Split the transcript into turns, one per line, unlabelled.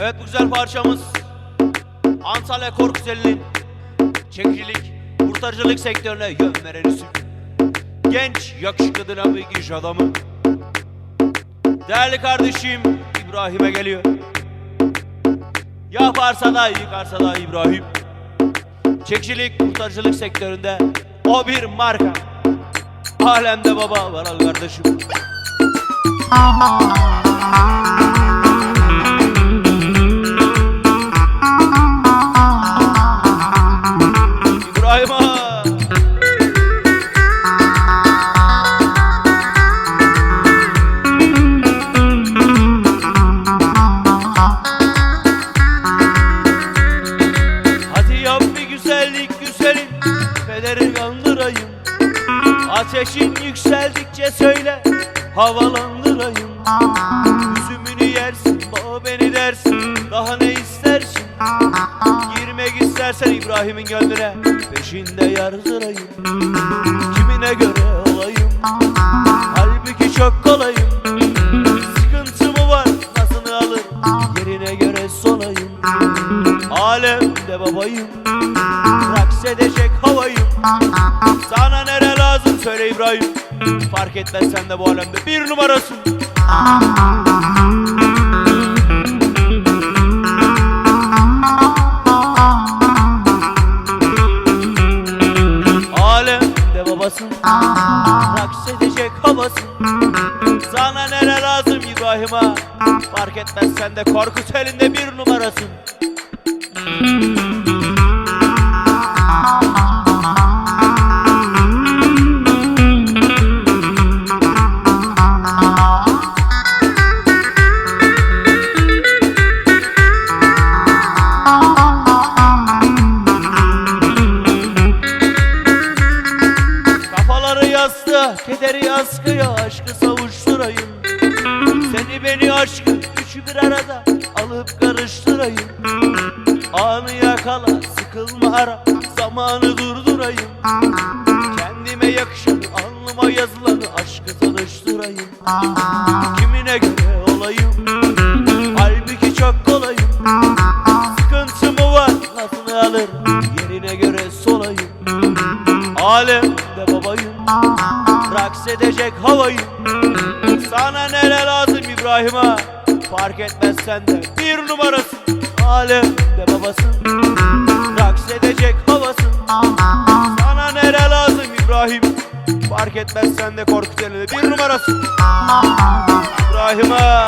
Evet bu güzel parçamız Antalya Korkuteli'nin çekicilik, kurtarıcılık sektörüne yön veren isim. Genç, yakışıklı, dinamik iş adamı. Değerli kardeşim İbrahim'e geliyor. Yaparsa da yıkarsa da İbrahim. Çekicilik, kurtarıcılık sektöründe o bir marka. Alemde baba var al kardeşim. Ateşin yükseldikçe söyle Havalandırayım. Üzümünü yersin baba beni dersin. Daha ne istersin? Girmek istersen İbrahim'in gönlüne Peşinde yardırayım Kimine göre olayım? Halbuki çok kolayım. Sıkıntı mı var? Nasıl alır Yerine göre solayım Alemde babayım Raks edecek havayım. Sana nere lazım söyle İbrahim. Fark etmez sen de bu alemde bir numarasın. Alemde babasın. Raks edecek havasın. Sana nere lazım İbrahim'a? Fark etmez sen de Korkut elinde bir numarasın. Kafaları yastığa, kederi askıya Aşkı savuşturayım. Seni beni aşkı Üçü bir arada alıp karıştırayım. Anı yakala, sıkılma ara Zamanı durdurayım. Kendime yakışanı, alnıma yazılanı Aşkı tanıştırayım. Kimine göre olayım Halbuki çok kolayım. Sıkıntı mı var, lafını alır Yerine göre solayım. Babayım Raks edecek havayım Sana nere lazım İbrahim'a? Fark etmez sen de bir numarasın Alemde babasın. Raks edecek havasın. Sana nere lazım İbrahim? Fark etmez sen de Korkut elinde bir numarasın İbrahim'a